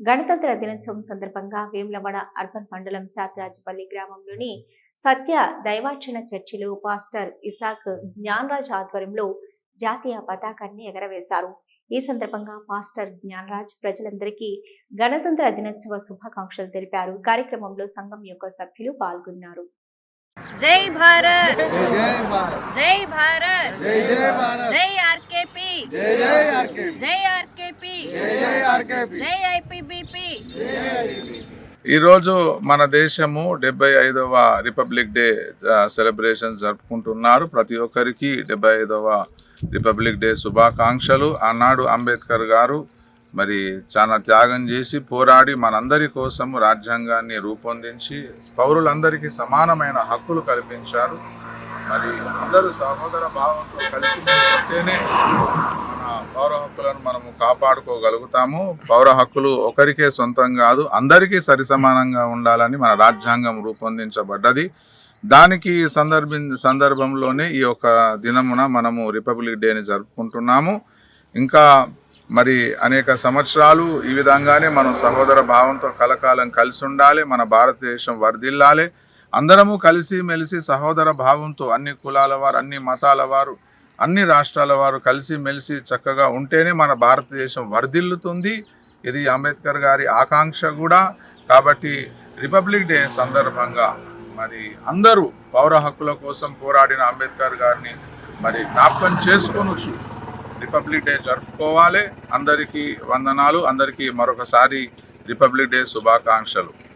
గణతంత్ర దినోత్సవం సందర్భంగా వేములవాడ అర్బన్ మండలం శాతరాజపల్లి గ్రామంలోని సత్య దైవార్చన చర్చిలో పాస్టర్ ఇసాక్ జ్ఞానరాజ్ ఆధ్వర్యంలో జాతీయ పతాకాన్ని ఎగరవేశారు. ఈ సందర్భంగా పాస్టర్ జ్ఞానరాజ్ ప్రజలందరికీ గణతంత్ర దినోత్సవ శుభాకాంక్షలు తెలిపారు. కార్యక్రమంలో సంఘం యొక్క సభ్యులు పాల్గొన్నారు. జై భారత్! జై జై భారత్! జై భారత్! జై జై భారత్! జై ఆర్కేపీ! జై ఈరోజు మన దేశము డెబ్బై ఐదవ రిపబ్లిక్ డే సెలబ్రేషన్ జరుపుకుంటున్నారు. ప్రతి ఒక్కరికి డెబ్బై ఐదవ రిపబ్లిక్ డే శుభాకాంక్షలు. ఆనాడు అంబేద్కర్ గారు మరి చాలా త్యాగం చేసి పోరాడి మనందరి కోసం రాజ్యాంగాన్ని రూపొందించి పౌరులందరికీ సమానమైన హక్కులు కల్పించారు. మరి అందరూ సహోదర భావంతో కలిసి ఉంటేనే మన పౌర హక్కులను మనము కాపాడుకోగలుగుతాము. పౌర హక్కులు ఒకరికే సొంతం కాదు అందరికీ సరిసమానంగా ఉండాలని మన రాజ్యాంగం రూపొందించబడ్డది. దానికి సందర్భి సందర్భంలోనే ఈ యొక్క దినమున మనము రిపబ్లిక్ డేని జరుపుకుంటున్నాము. ఇంకా మరి అనేక సంవత్సరాలు ఈ విధంగానే మనం సహోదర భావంతో కలకాలం కలిసి ఉండాలి మన భారతదేశం వర్ధిల్లాలి. అందరము కలిసి మెలిసి సహోదర భావంతో అన్ని కులాల వారు అన్ని మతాల వారు అన్ని రాష్ట్రాల వారు కలిసి మెలిసి చక్కగా ఉంటేనే మన భారతదేశం వర్ధిల్లుతుంది. ఇది అంబేద్కర్ గారి ఆకాంక్ష కూడా. కాబట్టి రిపబ్లిక్ డే సందర్భంగా మరి అందరూ పౌర హక్కుల కోసం పోరాడిన అంబేద్కర్ గారిని మరి జ్ఞాపకం చేసుకొనొచ్చు. రిపబ్లిక్ డే జరుపుకోవాలి. అందరికీ వందనాలు. అందరికీ మరొకసారి రిపబ్లిక్ డే శుభాకాంక్షలు.